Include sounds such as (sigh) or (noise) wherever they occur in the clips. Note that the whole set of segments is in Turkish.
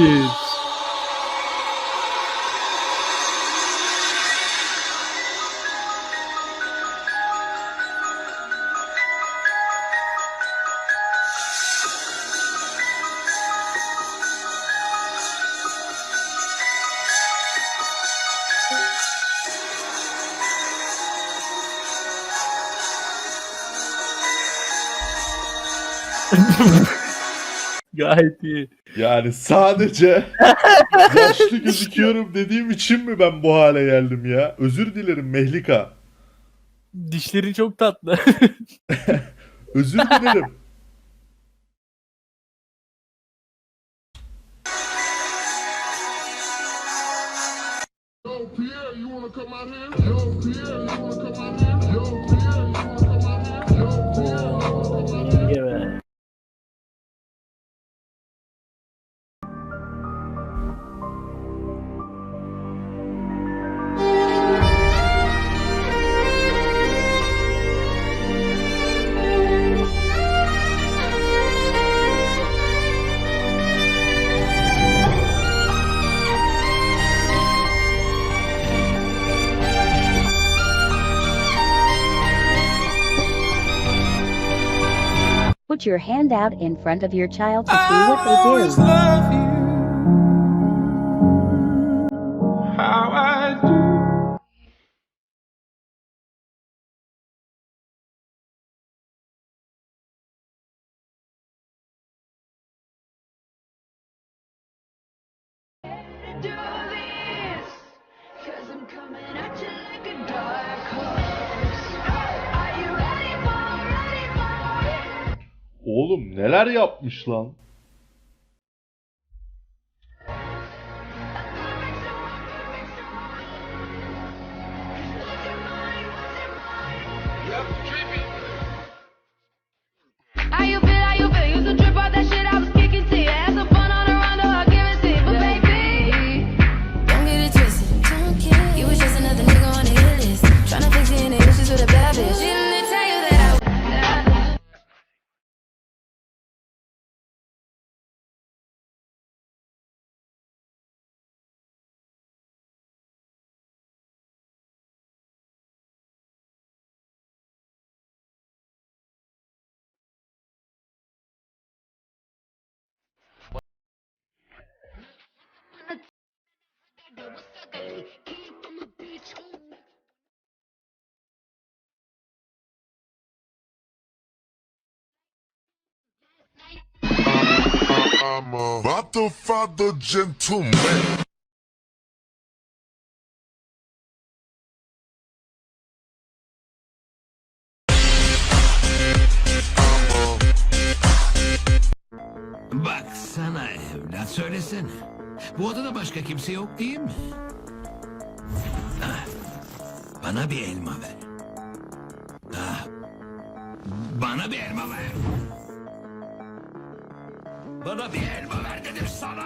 Ha (laughs) siktir. Gayet iyi. Yani sadece (laughs) yaşlı gözüküyorum dediğim için mi ben bu hale geldim ya? Özür dilerim Mehlika. Dişlerin çok tatlı. (laughs) Özür dilerim. Yo, Pierre, you wanna come out here? Yo, Pierre, you wanna Put your hand out in front of your child to see what they do. love you. How I do. Oğlum neler yapmış lan? How I'm a father, father, gentleman. Baksana evlat söylesene. Bu odada başka kimse yok değil mi? Ah, Bana bir elma ver. Ah, Bana bir elma ver. Bana bir elma ver dedim sana.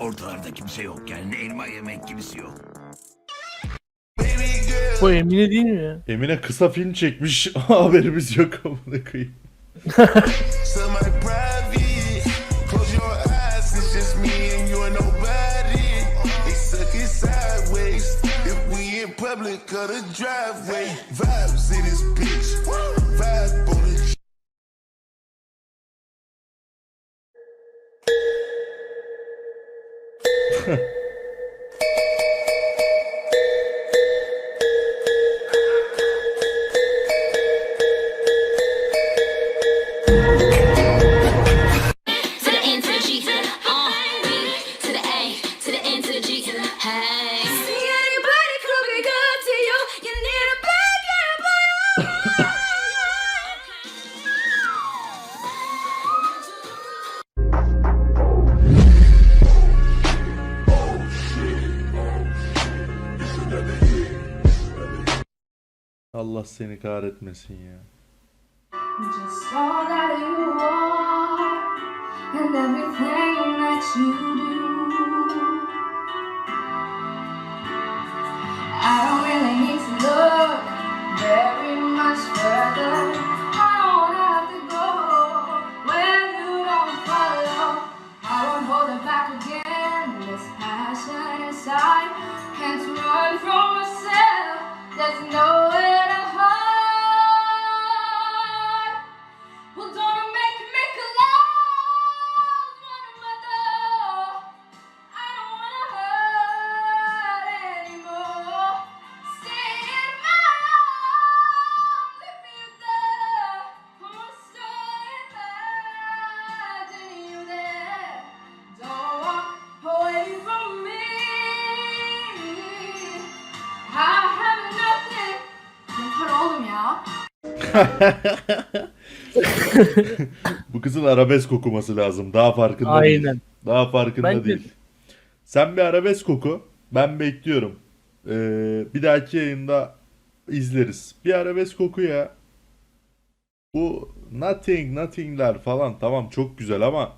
Ortalarda kimse yok yani elma yemek gibisi yok. Bu Emine değil mi ya? Emine kısa film çekmiş. (laughs) Haberimiz yok amına koyayım. So (laughs) Allah seni kahretmesin ya. Just (laughs) Bu kızın arabesk okuması lazım. Daha farkında Aynen. değil. Daha farkında Bence değil. Sen bir arabesk oku. Ben bekliyorum. Ee, bir dahaki yayında izleriz. Bir arabesk oku ya. Bu nothing, nothing'ler falan tamam çok güzel ama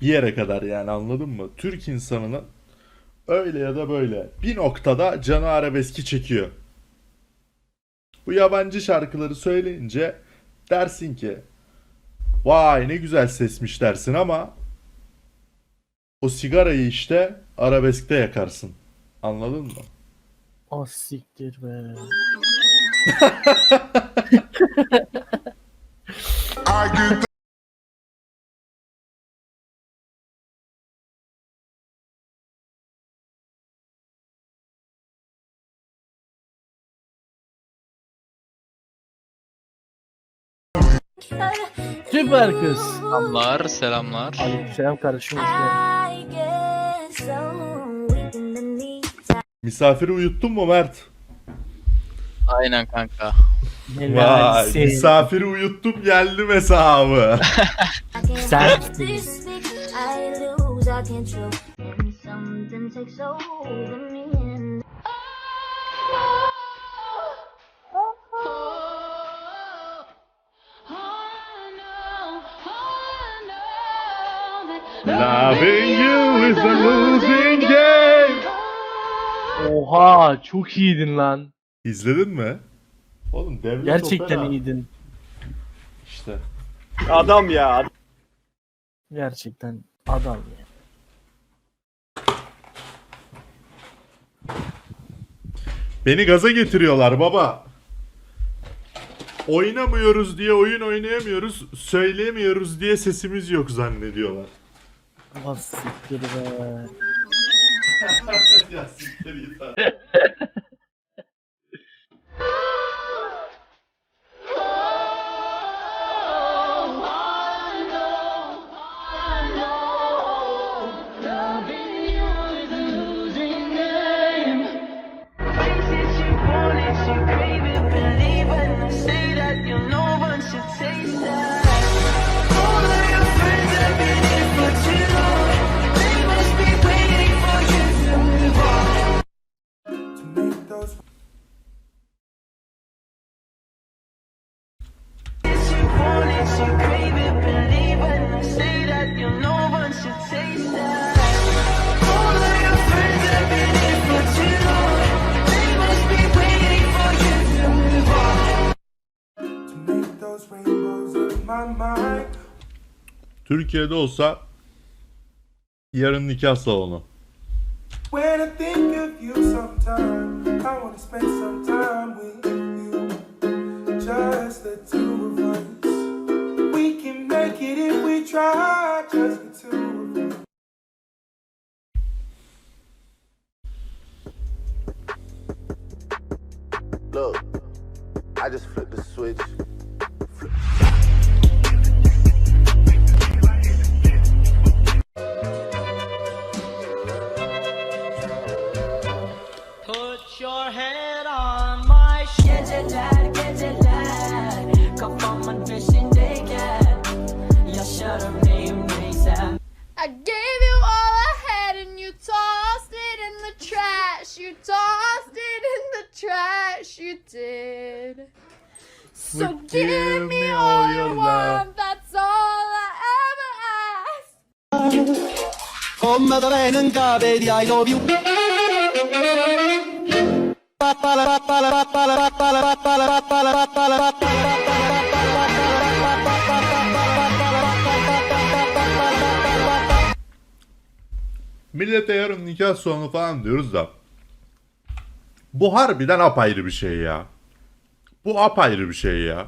bir yere kadar yani anladın mı? Türk insanının öyle ya da böyle bir noktada canı arabeski çekiyor. Bu yabancı şarkıları söyleyince dersin ki vay ne güzel sesmiş dersin ama o sigarayı işte arabeskte yakarsın. Anladın mı? Ah siktir be. (laughs) Süper kız. Selamlar, selamlar. Aleykümselam kardeşim. hoş geldin. Misafiri uyuttun mu Mert? Aynen kanka. Vay sen. misafiri uyuttum geldim hesabı. (laughs) Sen Loving you is a losing game. Oha çok iyiydin lan. İzledin mi? Oğlum devlet Gerçekten opera. iyiydin. İşte. Adam ya. Gerçekten adam ya. Beni gaza getiriyorlar baba. Oynamıyoruz diye oyun oynayamıyoruz, söyleyemiyoruz diye sesimiz yok zannediyorlar. Ah siktir be. (laughs) ya siktir git abi. (laughs) Türkiye'de olsa yarın nikah salonu. When I think of you sometime, I wanna spend some time with you. You tossed it in the trash. You did. So But give me all you want. That's all I ever asked. Come da cave I love you. Millete yarın nikah salonu falan diyoruz da. Bu harbiden apayrı bir şey ya. Bu apayrı bir şey ya.